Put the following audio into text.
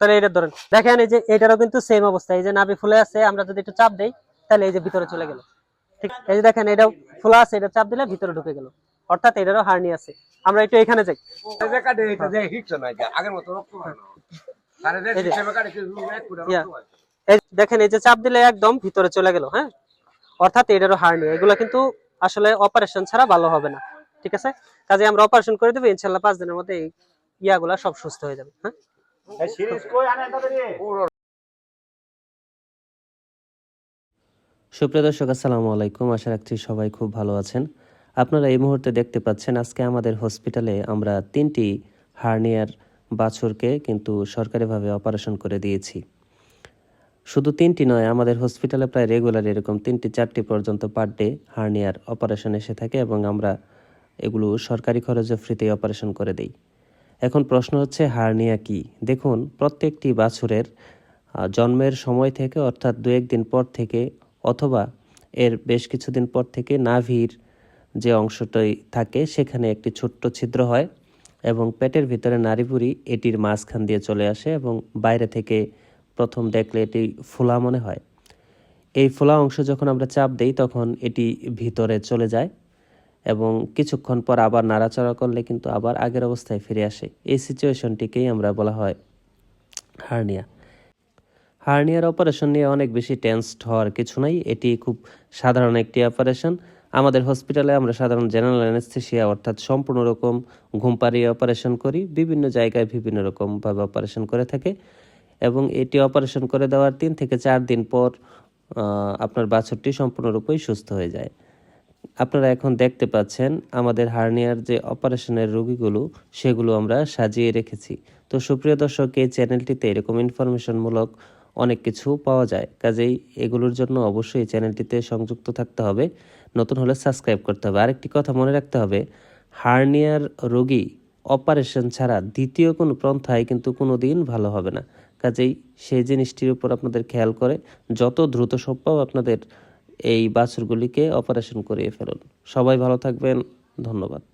তাহলে এটা ধরেন দেখেন এই যে এটারও কিন্তু সেম অবস্থা এই যে নাভি ফুলে আছে আমরা যদি একটু চাপ দেই তাহলে এই যে ভিতরে চলে গেল। ঠিক এই যে দেখেন এটাও খোলা আছে এটা চাপ দিলে ভিতরে ঢুকে গেল। অর্থাৎ এটারও হার্নি আছে। আমরা একটু এখানে যাই। এটা এটা দেখেন এই যে চাপ দিলে একদম ভিতরে চলে গেল হ্যাঁ? অর্থাৎ এটারও হার্নি এগুলো কিন্তু আসলে অপারেশন ছাড়া ভালো হবে না। ঠিক আছে? কাজে আমরা অপারেশন করে দেবো ইনশাল্লাহ পাঁচ দিনের মধ্যে এই ইয়াগুলা সব সুস্থ হয়ে যাবে হ্যাঁ? সুপ্রিয় দর্শক, আসসালামু আলাইকুম। আশা রাখছি সবাই খুব ভালো আছেন। আপনারা এই মুহূর্তে দেখতে পাচ্ছেন, আজকে আমাদের হসপিটালে আমরা তিনটি হার্নিয়ার বাছুরকে কিন্তু সরকারিভাবে অপারেশন করে দিয়েছি। শুধু তিনটি নয়, আমাদের হসপিটালে প্রায় রেগুলার এরকম তিনটি চারটি পর্যন্ত পার ডে হার্নিয়ার অপারেশন এসে থাকে এবং আমরা এগুলো সরকারি খরচে ফ্রিতে অপারেশন করে দেই। এখন প্রশ্ন হচ্ছে, হার্নিয়া কি? দেখুন, প্রত্যেকটি বাছুরের জন্মের সময় থেকে, অর্থাৎ দু একদিন পর থেকে, অথবা এর বেশ কিছুদিন পর থেকে নাভির যে অংশটাই থাকে, সেখানে একটি ছোট্ট ছিদ্র হয় এবং পেটের ভিতরে নাড়িভুড়ি এটির মাঝখান দিয়ে চলে আসে এবং বাইরে থেকে প্রথম দেখলে এটি ফোলা মনে হয়। এই ফোলা অংশ যখন আমরা চাপ দেই, তখন এটি ভিতরে চলে যায়। এবং কিছুক্ষণ পর আবার নাড়াচাড়া করলে কিন্তু আবার আগের অবস্থায় ফিরে আসে। এই সিচুয়েশনটিকেই আমরা বলা হয় হার্নিয়া। হার্নিয়ার অপারেশন নিয়ে অনেক বেশি টেন্সড হওয়ার কিছু নাই। এটি খুব সাধারণ একটি অপারেশন। আমাদের হসপিটালে আমরা সাধারণ জেনারেল অ্যানেস্থেশিয়া অর্থাৎ সম্পূর্ণ রকম ঘুম পাড়িয়ে অপারেশন করি। বিভিন্ন জায়গায় বিভিন্ন রকমভাবে অপারেশন করে থাকে এবং এটি অপারেশন করে দেওয়ার তিন থেকে চার দিন পর আপনার বাছুরটি সম্পূর্ণরূপেই সুস্থ হয়ে যায়। আপনারা এখন দেখতে পাচ্ছেন আমাদের হার্নিয়ার যে অপারেশনের রোগীগুলো, সেগুলো আমরা সাজিয়ে রেখেছি। তো সুপ্রিয় দর্শক, এই চ্যানেলটিতে এরকম ইনফরমেশনমূলক অনেক কিছু পাওয়া যায়। কাজেই এগুলোর জন্য অবশ্যই চ্যানেলটিতে সংযুক্ত থাকতে হবে। নতুন হলে সাবস্ক্রাইব করতে হবে। আরেকটি কথা মনে রাখতে হবে, হার্নিয়ার রোগী অপারেশন ছাড়া দ্বিতীয় কোনো পন্থায় কিন্তু কোনো দিন ভালো হবে না। কাজেই সেই জিনিসটির উপর আপনাদের খেয়াল করে, যত দ্রুত সম্ভব আপনাদের এই বাছুরগুলিকে অপারেশন করিয়ে ফেলুন। সবাই ভালো থাকবেন। ধন্যবাদ।